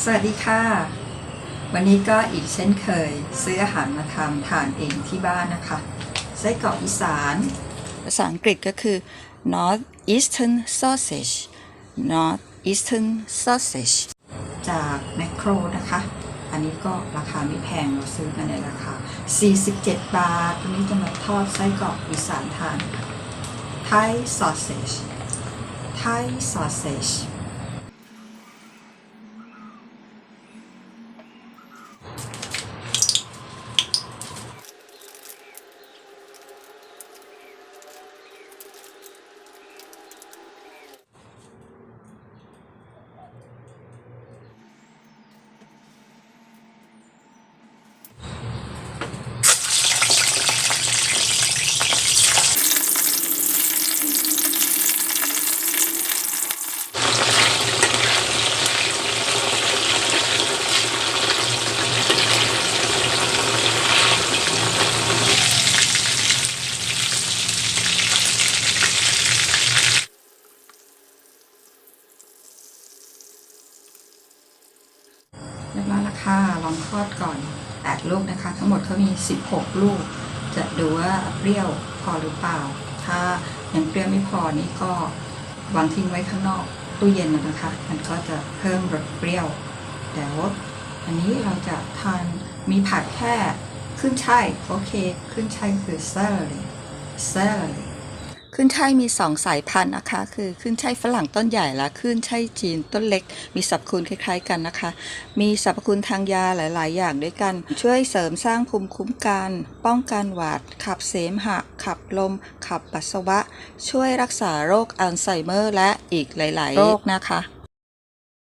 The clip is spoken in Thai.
สวัสดีค่ะ วันนี้ก็อีกเช่นเคยซื้ออาหารมาทำทานเองที่บ้านนะคะไส้กรอกอีสาน ภาษาอังกฤษก็คือ North Eastern Sausage North Eastern Sausage จากแมคโครนะคะ อันนี้ก็ราคาไม่แพงเราซื้อกันในราคา 47 บาทวันนี้จะมาทอดไส้กรอกอีสานทาน Thai Sausage Thai Sausage เรียบร้อยและค่ะลองทอดก่อน 8 ลูกนะคะ ทั้งหมดเขามี 16 ลูก จะดูว่าเปรี้ยวพอหรือเปล่า ถ้ายังเปรี้ยวไม่พอนี่ก็วางทิ้งไว้ข้างนอกตู้เย็นนะคะ มันก็จะเพิ่มรสเปรี้ยวเดี๋ยวอันนี้เราจะทานมีผัดแค่ขึ้นช่ายโอเค ขึ้นช่ายคือ celery celery ขึ้นช่ายมีสองสายพันธุ์นะคะ คือขึ้นช่ายฝรั่งต้นใหญ่และขึ้นช่ายจีนต้นเล็ก มีสรรพคุณคล้าย ๆ กันนะคะ มีสรรพคุณทางยาหลาย ๆ อย่างด้วยกัน ช่วยเสริมสร้างภูมิคุ้มกัน ป้องกันหวัด ขับเสมหะ ขับลม ขับปัสสาวะ ช่วยรักษาโรคอัลไซเมอร์ และอีกหลาย ๆ โรคนะคะ